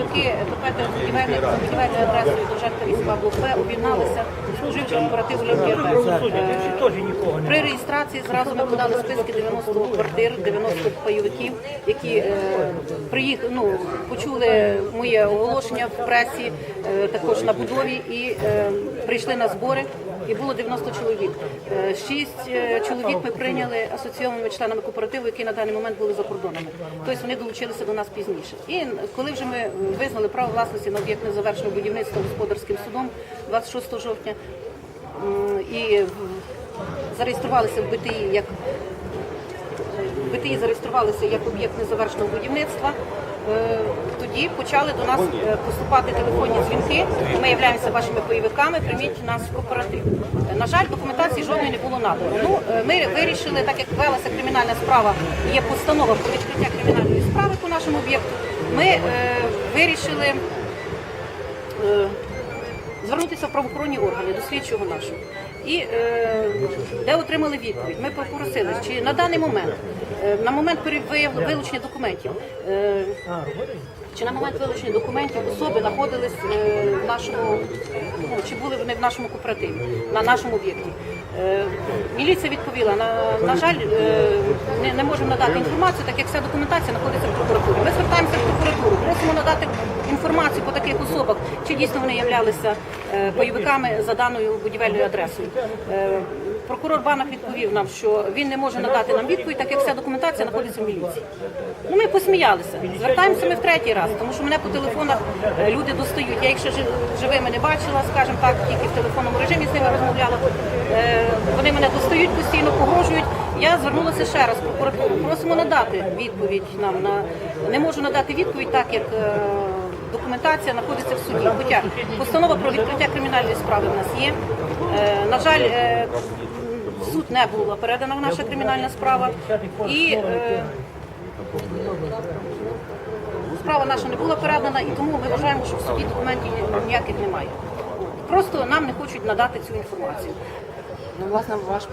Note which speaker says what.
Speaker 1: Роки ДП будівельник за будівельною адресою Довженка 8 блок Б об'єдналися споживчий кооператив «Олімпія». При реєстрації зразу ми подали списки 90 квартир, 90 пайовиків, які е, приїх, ну, почули моє оголошення в пресі, е, також на будові, і е, прийшли на збори. І було 90 чоловік. Е, Шість е, чоловік ми прийняли асоційованими членами кооперативу, які на даний момент були за кордонами. Тобто вони долучилися до нас пізніше. І коли вже ми визнали право власності на об'єкт незавершеного будівництва господарським судом 26 жовтня і зареєструвалися в БТІ як в зареєструвалися як об'єкт незавершеного будівництва. е, Тоді почали до нас е, поступати телефонні дзвінки. Ми являємося вашими бойовиками. Прийміть нас в кооператив. На жаль, документації жодної не було надано. Ну е, ми вирішили, так як велася кримінальна справа, є постанова про відкриття кримінальної справи по нашому об'єкту. Ми вирішили звернутися в правоохоронні органи до слідчого нашого. І де отримали відповідь. Ми попросили, чи на даний момент, е, на момент вилучення документів, е, чи на момент вилучення документів особи знаходились е, в нашому, ну, чи були вони в нашому кооперативі, на нашому об'єкті. Міліція відповіла, на, на жаль, не, не можемо надати інформацію, так як вся документація знаходиться в прокуратурі. Ми звертаємося в прокуратуру, просимо надати інформацію по таких особах, чи дійсно вони являлися е, бойовиками за даною будівельною адресою. Е, Прокурор Банах відповів нам, що він не може надати нам відповідь, так як вся документація знаходиться в міліції. Ну ми посміялися. Звертаємося ми в третій раз, тому що мене по телефонах е, люди достають. Я їх ще живими не бачила, скажімо так, тільки в телефонному режимі з ними розмовляла. Вони мене достають постійно, погрожують. Я звернулася ще раз в прокуратуру. Просимо надати відповідь нам на не можу надати відповідь, так як документація знаходиться в суді. Хоча постанова про відкриття кримінальної справи в нас є. Е, На жаль, е, в суд не була передана в наша кримінальна справа. І е, справа наша не була передана, і тому ми вважаємо, що в суді документів ніяких немає. Просто нам не хочуть надати цю інформацію.
Speaker 2: Ну, власне, ваш